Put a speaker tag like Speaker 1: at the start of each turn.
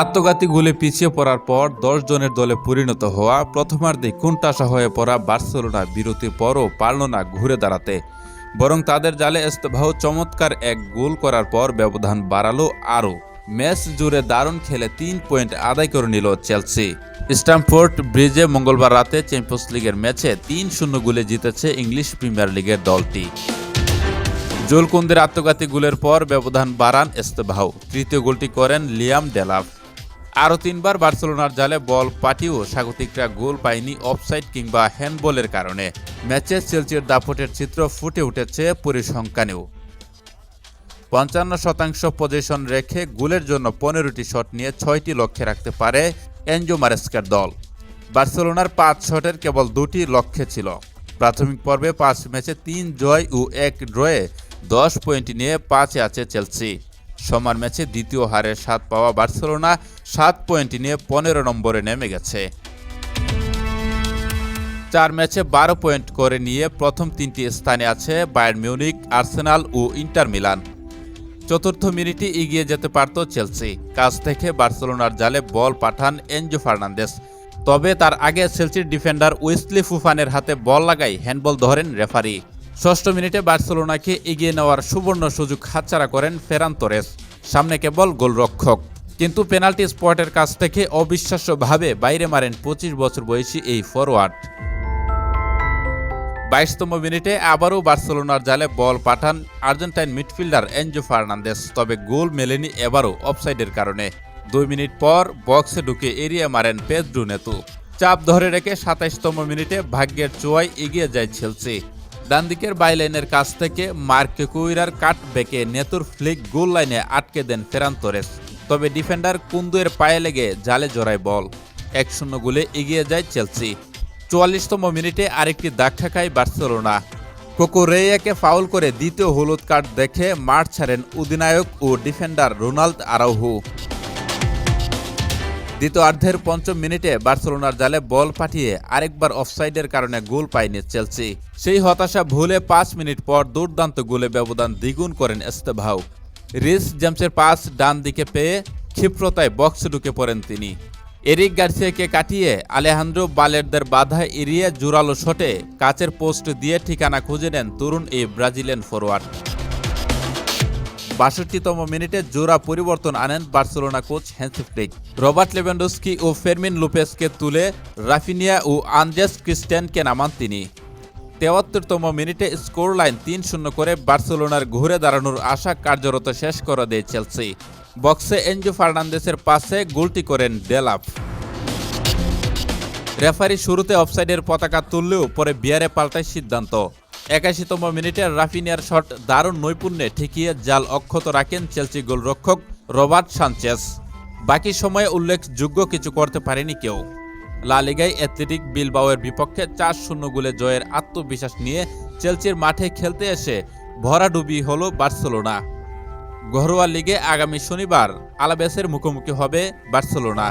Speaker 1: আত্মঘাতী গোলে পিছিয়ে পড়ার পর দশ জনের দলে পরিণত হওয়া প্রথমার্ধে কুণ্ঠাসা হয়ে পড়া বার্সেলোনা বিরতির পরও পারল না ঘুরে দাঁড়াতে। বরং তাদের জালে এস্তভাও চমৎকার এক গোল করার পর ব্যবধান বাড়ালো আরও। ম্যাচ জুড়ে দারুণ খেলে তিন পয়েন্ট আদায় করে নিল চেলসি। স্ট্যামফোর্ড ব্রিজে মঙ্গলবার রাতে চ্যাম্পিয়ন্স লিগের ম্যাচে তিন শূন্য গোলে জিতেছে ইংলিশ প্রিমিয়ার লিগের দলটি। জোলকুন্দের আত্মঘাতী গোলের পর ব্যবধান বাড়ান এস্তেভাও তৃতীয় গোলটি করেন লিয়াম ডেলাভ। আরও তিনবার বার্সেলোনার জালে বল পাঠিয়েও স্বাগতিকরা গোল পায়নি অফসাইড কিংবা হ্যান্ডবলের কারণে। ম্যাচে চেলসির দাপটের চিত্র ফুটে উঠেছে পরিসংখ্যানেও। পঞ্চান্ন শতাংশ পজিশন রেখে গোলের জন্য পনেরোটি শট নিয়ে ছয়টি লক্ষ্যে রাখতে পারে এনজো মারেস্কার দল। বার্সেলোনার পাঁচ শটের কেবল দুটি লক্ষ্যে ছিল। প্রাথমিক পর্বে পাঁচ ম্যাচে তিন জয় ও এক ড্রয়ে দশ পয়েন্ট নিয়ে পাঁচে আছে চেলসি। সমান ম্যাচে দ্বিতীয় হারের স্বাদ পাওয়া বার্সেলোনা সাত পয়েন্ট নিয়ে পনেরো নম্বরে নেমে গেছে। চার ম্যাচে বারো পয়েন্ট করে নিয়ে প্রথম তিনটি স্থানে আছে বায়ার মিউনিক আর্সেনাল ও ইন্টার মিলান। চতুর্থ মিনিটে এগিয়ে যেতে পারত চেলসি। কাছ থেকে বার্সেলোনার জালে বল পাঠান এনজো ফার্নান্দেস। তবে তার আগে চেলসির ডিফেন্ডার উইসলি ফুফানের হাতে বল লাগাই হ্যান্ডবল ধরেন রেফারি। ষষ্ঠ মিনিটে বার্সেলোনাকে এগিয়ে নেওয়ার সুবর্ণ সুযোগ হাতছাড়া করেন ফেরান তোরেস। সামনে কেবল গোলরক্ষক। কিন্তু পেনাল্টি স্পটের কাছ থেকে অবিশ্বাস্যভাবে বাইরে মারেন পঁচিশ বছর বয়সী এই ফরওয়ার্ড বাইশতম মিনিটে আবারও বার্সেলোনার জালে বল পাঠান আর্জেন্টাইন মিডফিল্ডার এনজো ফার্নান্দেস তবে গোল মেলেনি এবারও অফসাইডের কারণে। দুই মিনিট পর বক্সে ঢুকে এরিয়া মারেন পেদ্রু নেতু। চাপ ধরে রেখে সাতাইশতম মিনিটে ভাগ্যের চোয়াই এগিয়ে যায় ছেলসি ডান দিকের বাইলাইনের কাছ থেকে মার্ক কুইরার কাট বেঁকে নেতুর ফ্লিক গোল লাইনে আটকে দেন ফেরান তোরেস তবে ডিফেন্ডার কুন্দুয়ের পায়ে লেগে জালে জড়ায় বল। এক শূন্য গোলে এগিয়ে যায় চেলসি। চুয়াল্লিশতম মিনিটে আরেকটি ধাক্কা খায় বার্সেলোনা। কোকোরেয়াকে ফাউল করে দ্বিতীয় হলুদ কার্ড দেখে মাঠ ছাড়েন অধিনায়ক ও ডিফেন্ডার রোনাল্ড আরাউহু। দ্বিতীয়ার্ধের পঞ্চম মিনিটে বার্সেলোনার জালে বল পাঠিয়ে আরেকবার অফসাইডের কারণে গোল পায়নি চেলসি। সেই হতাশা ভুলে পাঁচ মিনিট পর দুর্দান্ত গোলে ব্যবধান দ্বিগুণ করেন এস্তেভাও। রিস জেমসের পাস ডান দিকে পেয়ে ক্ষিপ্রতায় বক্সে ঢুকে পড়েন তিনি। এরিক গার্সিয়াকে কাটিয়ে আলেহান্দ্রো বালেরদের বাধা এড়িয়ে জোরালো শটে কাচের পোস্ট দিয়ে ঠিকানা খুঁজে নেন তরুণ এই ব্রাজিলিয়ান ফরোয়ার্ড। বাষট্টিতম মিনিটে জোড়া পরিবর্তন আনেন Barcelona coach Hansi Flick Robert Lewandowski ও ফেরমিন লুপেসকে তুলে রাফিনিয়া ও আনজেস ক্রিস্টিয়ানকে নামান তিনি। তেয়াত্তরতম মিনিটে স্কোর লাইন তিন শূন্য করে বার্সেলোনার ঘুরে দাঁড়ানোর আশা কার্যরত শেষ করে দেয় চেলসি। বক্সে এনজো ফার্নান্দেসের পাশে গোলটি করেন ডেলাফ। রেফারি শুরুতে অফসাইডের পতাকা তুললেও পরে বিয়ারে পাল্টায় সিদ্ধান্ত। একাশিতম মিনিটে রাফিনিয়ার শট দারুণ নৈপুণ্যে ঠেকিয়ে জাল অক্ষত রাখেন চেলসি গোলরক্ষক রবার্ট সানচেস বাকি সময়ে উল্লেখযোগ্য কিছু করতে পারেনি কেউ। লা লিগায় অ্যাথলেটিক বিলবাওয়ের বিপক্ষে চার শূন্য গোলে জয়ের আত্মবিশ্বাস নিয়ে চেলসির মাঠে খেলতে এসে ভরাডুবি হল বার্সেলোনা। ঘরোয়া লিগে আগামী শনিবার আলাবেসের মুখোমুখি হবে বার্সেলোনা।